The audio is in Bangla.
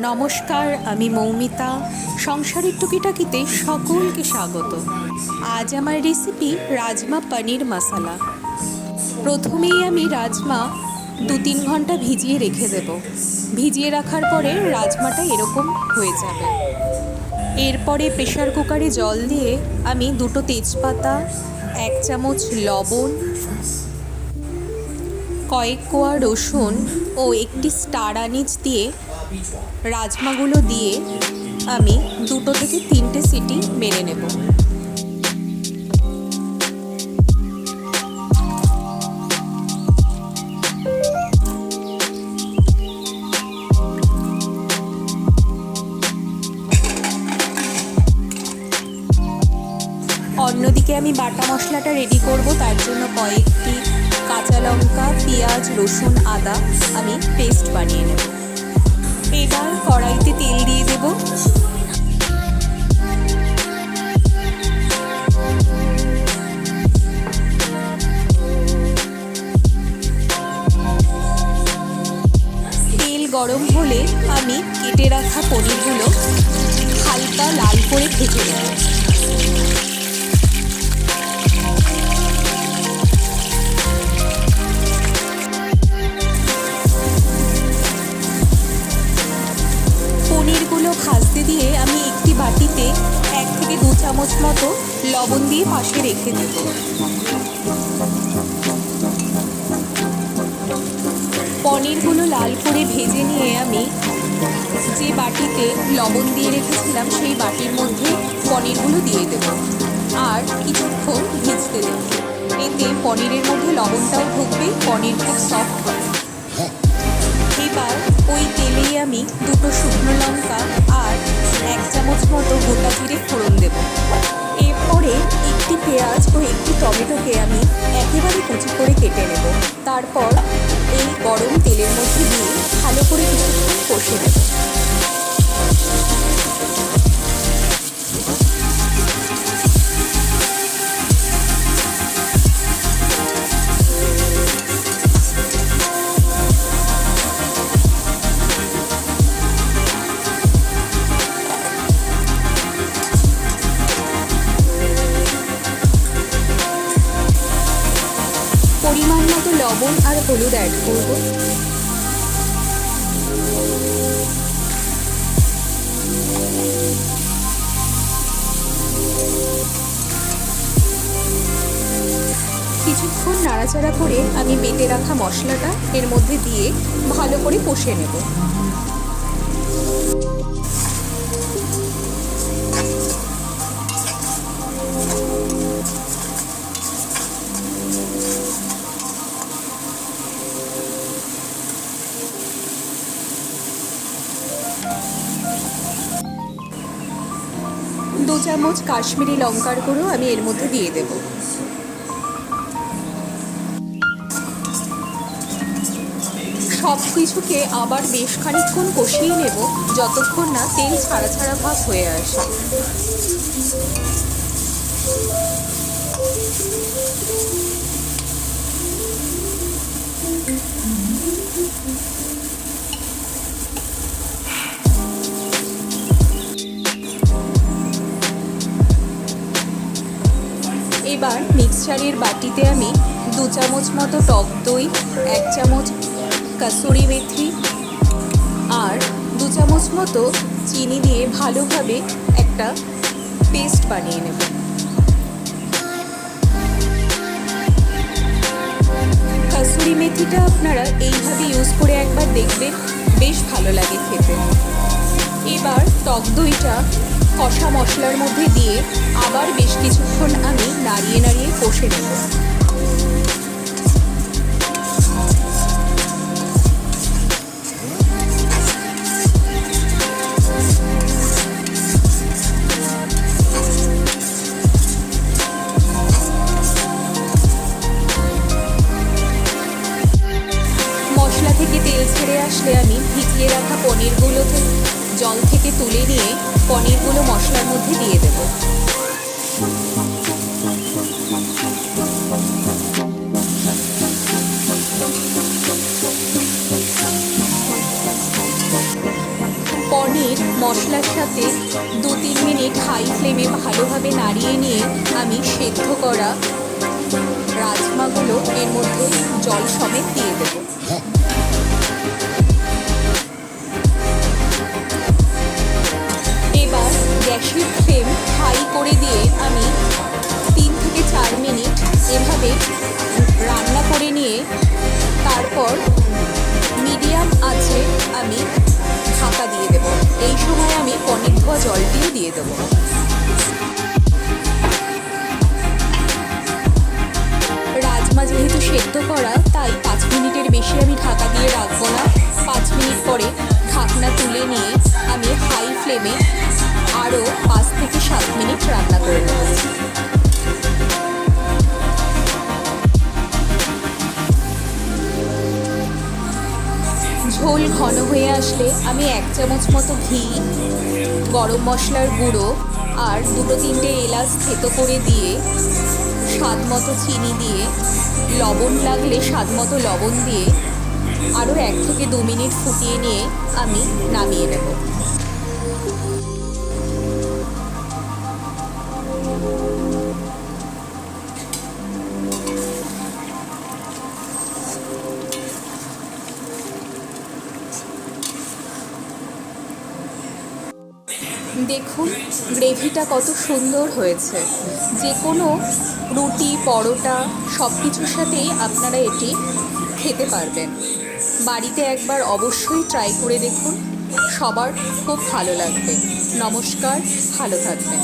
নমস্কার, আমি মৌমিতা। সংসারের টুকিটাকিতে সকলকে স্বাগত। আজ আমার রেসিপি রাজমা পনির মশলা। প্রথমেই আমি রাজমা দু তিন ঘণ্টা ভিজিয়ে রেখে দেব। ভিজিয়ে রাখার পরে রাজমাটা এরকম হয়ে যাবে। এরপরে প্রেশার কুকারে জল দিয়ে আমি দুটো তেজপাতা, এক চামচ লবণ, কয়েক কোয়া রসুন ও একটি স্টার আনিজ দিয়ে রাজমাগুলো দিয়ে আমি দুটো থেকে তিনটে সিটি মেরে নেব। অন্যদিকে আমি বাটা মশলাটা রেডি করব, তার জন্য কয়েকটি কাঁচা লঙ্কা, পেঁয়াজ, রসুন, আদা আমি পেস্ট বানিয়ে নেব। এবার কড়াইতে তেল দিয়ে দেব। তেল গরম হলে আমি কেটে রাখা পনিরগুলো হালকা লাল করে ভেজে নেব। ভাজতে দিয়ে আমি একটি বাটিতে এক থেকে দু চামচ মতো লবণ দিয়ে পাশে রেখে দেব। পনিরগুলো লাল করে ভেজে নিয়ে আমি যে বাটিতে লবণ দিয়ে রেখেছিলাম সেই বাটির মধ্যে পনিরগুলো দিয়ে দেব আর কিছুক্ষণ ভিজতে দেব। এতে পনিরের মধ্যে লবণটাও ঢুকবে পনির খুব সফট হবে। এবার ওই তেলেই আমি দুটো শুকনো লঙ্কা চামচ মতো গোটা জিরে ফোড়ন দেব। এরপরে একটি পেঁয়াজ ও একটি টমেটোকে আমি একেবারে কুচি করে কেটে নেব। তারপর এই গরম তেলের মধ্যে দিয়ে ভালো করে কিছুক্ষণ কষে নেব। লবণ আর হলুদ অ্যাড করব। কিছুক্ষণ নাড়াচাড়া করে আমি বেটে রাখা মশলাটা এর মধ্যে দিয়ে ভালো করে কষে নেব। দু চামচ কাশ্মীরি লঙ্কার গুঁড়ো আমি এর মধ্যে দিয়ে দেব। সব কিছুকে আবার বেশ খানিক্ষণ কষিয়ে নেব, যতক্ষণ না তেল ছাড়া ছাড়া ভাব হয়ে আসে। এবার মিক্সচারের বাটিতে আমি দু চামচ মতো টক দই, এক চামচ কাসুরি মেথি আর দু চামচ মতো চিনি দিয়ে ভালোভাবে একটা পেস্ট বানিয়ে নেব। কাসুরি মেথিটা আপনারা এইভাবে ইউজ করে একবার দেখবেন, বেশ ভালো লাগে খেতে। এবার টক দইটা কষা মশলার মধ্যে দিয়ে আবার বেশ কিছুক্ষণ আমি নাড়িয়ে নাড়িয়ে কষে নেব। মশলা থেকে তেল ছেড়ে আসলে আমি ভিজিয়ে রাখা পনিরগুলোকে জল থেকে তুলে নিয়ে পনিরগুলো মশলার মধ্যে দিয়ে দেব। পনির মশলার সাথে দু তিন মিনিট হাই ফ্লেমে ভালোভাবে নাড়িয়ে নিয়ে আমি সেদ্ধ করা রাজমাগুলো এর মধ্যে জল সমেত দিয়ে দেবো। গ্যাসের ফ্লেম হাই করে দিয়ে আমি তিন থেকে চার মিনিট এভাবে রান্না করে নিয়ে তারপর মিডিয়াম আছে আমি ঢাকা দিয়ে দেবো। এই সময় আমি পনির ধোয়া জলটিও দিয়ে দেবো। রাজমা যেহেতু সেদ্ধ করা, তাই পাঁচ মিনিটের বেশি আমি ঢাকা দিয়ে রাখব না। পাঁচ মিনিট পরে ঢাকনা তুলে নিয়ে আমি হাই ফ্লেমে আরও পাঁচ থেকে সাত মিনিট রান্না করে নেব ঝোল ঘন হয়ে আসলে আমি এক চামচ মতো ঘি, গরম মশলার গুঁড়ো আর দুটো তিনটে এলাচ থেতো করে দিয়ে স্বাদ মতো চিনি দিয়ে, লবণ লাগলে স্বাদ মতো লবণ দিয়ে আরও এক থেকে দু মিনিট ফুটিয়ে নিয়ে আমি নামিয়ে নেব। দেখুন, গ্রেভিটা কত সুন্দর হয়েছে। যে কোনো রুটি, পরোটা সব কিছুর সাথেই আপনারা এটি খেতে পারবেন। বাড়িতে একবার অবশ্যই ট্রাই করে দেখুন, সবার খুব ভালো লাগবে। নমস্কার, ভালো থাকবেন।